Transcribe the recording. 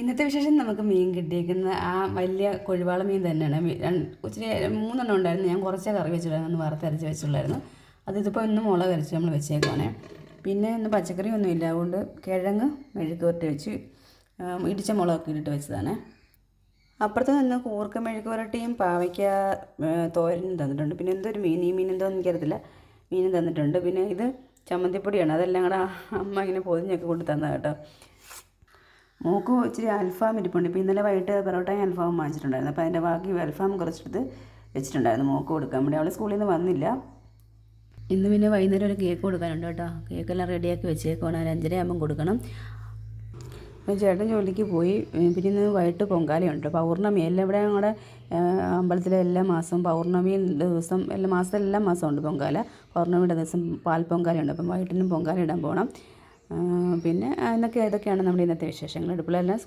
ഇന്നത്തെ വിശേഷം നമുക്ക് മീൻ കിട്ടിയേക്കുന്ന ആ വലിയ കൊഴുവാള മീൻ തന്നെയാണ്. ഒത്തിരി മൂന്നെണ്ണം ഉണ്ടായിരുന്നു. ഞാൻ കുറച്ചേ കറി വെച്ചിട്ടുണ്ടായിരുന്നു. ഒന്ന് വറുത്തരച്ച് വെച്ചിട്ടുണ്ടായിരുന്നു. അത് ഇതിപ്പോൾ ഇന്ന് മുളക് അരച്ച് നമ്മൾ വെച്ചേക്കുവാണേ. പിന്നെ ഇന്ന് പച്ചക്കറി ഒന്നും ഇല്ല അതുകൊണ്ട് കിഴങ്ങ് മെഴുക്ക് പുരട്ടി വെച്ച് ഇടിച്ച മുളകൊക്കെ ഇട്ടിട്ട് വെച്ചതാണ്. അപ്പുറത്ത് നിന്ന് കൂർക്ക മെഴുക്ക് പുരട്ടിയും പാവയ്ക്ക തോരനും തന്നിട്ടുണ്ട്. പിന്നെ എന്തോ ഒരു മീൻ? ഈ മീൻ എന്തോന്ന് എനിക്കറിയത്തില്ല. മീനും തന്നിട്ടുണ്ട്. പിന്നെ ഇത് ചമ്മന്തിപ്പൊടിയാണ്. അതെല്ലാം കൂടെ അമ്മ ഇങ്ങനെ പൊതിഞ്ഞൊക്കെ കൊണ്ട് തന്നതാണ് കേട്ടോ. മോക്ക് ഇച്ചിരി അൽഫാം ഇരിപ്പുണ്ട്. ഇപ്പോൾ ഇന്നലെ വൈകിട്ട് പൊറോട്ടയും അൽഫാമും വാങ്ങിച്ചിട്ടുണ്ടായിരുന്നു. അപ്പോൾ അതിന്റെ ബാക്കി അൽഫാം കുറച്ചെടുത്ത് വെച്ചിട്ടുണ്ടായിരുന്നു മോക്ക് കൊടുക്കാൻ വേണ്ടി. അവൾ സ്കൂളിൽ നിന്ന് വന്നില്ല. ഇന്ന് പിന്നെ വൈകുന്നേരം ഒരു കേക്ക് കൊടുക്കാനുണ്ട് കേട്ടോ. കേക്കെല്ലാം റെഡിയാക്കി വെച്ചേക്കുവാണ്. ഒരു അഞ്ചര ആകുമ്പം കൊടുക്കണം. ചേട്ടൻ ജോലിക്ക് പോയി. പിന്നെ ഇന്ന് വൈകിട്ട് പൊങ്കാലയുണ്ട്. പൗർണമി എല്ലാം ഇവിടെ ഞങ്ങളുടെ അമ്പലത്തിലെ എല്ലാ മാസവും പൗർണമി ദിവസം എല്ലാ മാസം എല്ലാ മാസവും ഉണ്ട് പൊങ്കാല. പൗർണമിയുടെ ദിവസം പാൽ പൊങ്കാലയുണ്ട്. അപ്പം വൈകിട്ടിനും പൊങ്കാല ഇടാൻ പോകണം പിന്നെ എന്നൊക്കെ ഇതൊക്കെയാണ് നമ്മുടെ ഇന്നത്തെ വിശേഷങ്ങൾ? അടുപ്പിലെല്ലാം